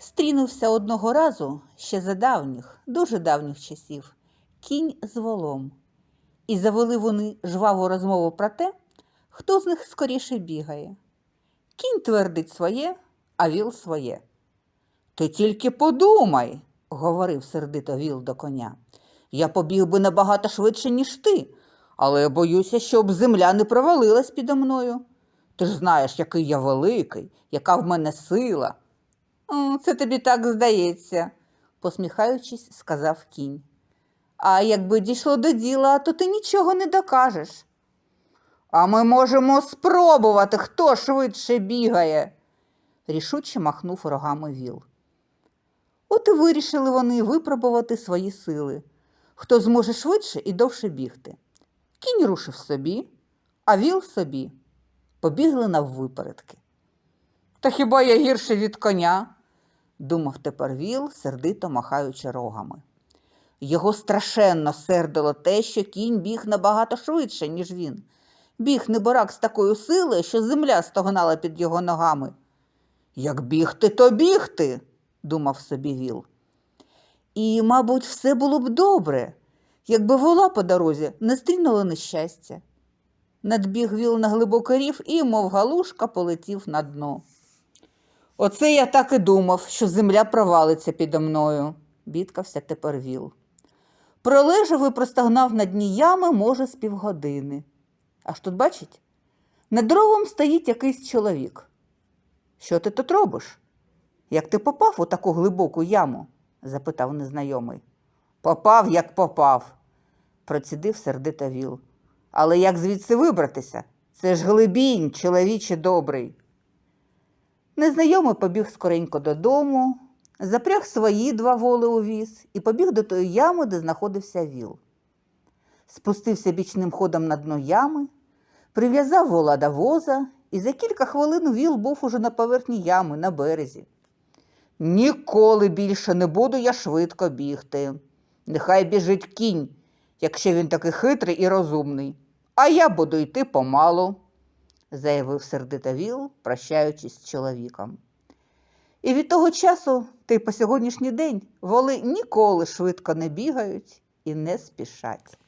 Зустрілися одного разу ще за давніх, дуже давніх часів, кінь з волом. І завели вони жваву розмову про те, хто з них скоріше бігає. Кінь твердить своє, а віл своє. Ти тільки подумай, говорив сердито віл до коня. Я побіг би набагато швидше, ніж ти, але я боюся, щоб земля не провалилась підо мною. Ти ж знаєш, який я великий, яка в мене сила. «О, Це тобі так здається, посміхаючись, сказав кінь. А якби дійшло до діла, то ти нічого не докажеш. А ми можемо спробувати, хто швидше бігає, рішуче махнув рогами віл. От і вирішили вони випробувати свої сили, хто зможе швидше і довше бігти. Кінь рушив собі, а віл собі. Побігли наввипередки. Та хіба я гірше від коня? Думав тепер віл, сердито махаючи рогами. Його страшенно сердило те, що кінь біг набагато швидше, ніж він. Біг неборак з такою силою, що земля стогнала під його ногами. Як бігти, то бігти, думав собі віл. І, мабуть, все було б добре, якби вола по дорозі не стрінула нещастя. Надбіг віл на глибокий рів і, мов галушка, полетів на дно. Оце я так і думав, що земля провалиться підо мною, бідкався тепер віл. Пролежав і простогнав на дні ями, може, з півгодини. Аж тут, бачить, над дровом стоїть якийсь чоловік. Що ти тут робиш? Як ти попав у таку глибоку яму? запитав незнайомий. Попав, як попав, процідив сердито віл. Але як звідси вибратися? Це ж глибінь, чоловіче добрий. Незнайомий побіг скоренько додому, запряг свої два воли у віз і побіг до тої ями, де знаходився віл. Спустився бічним ходом на дно ями, прив'язав вола до воза, і за кілька хвилин віл був уже на поверхні ями, на березі. Ніколи більше не буду я швидко бігти. Нехай біжить кінь, якщо він такий хитрий і розумний, а я буду йти помалу, заявив сердито Віл, прощаючись з чоловіком. І від того часу та й по сьогоднішній день воли ніколи швидко не бігають і не спішать.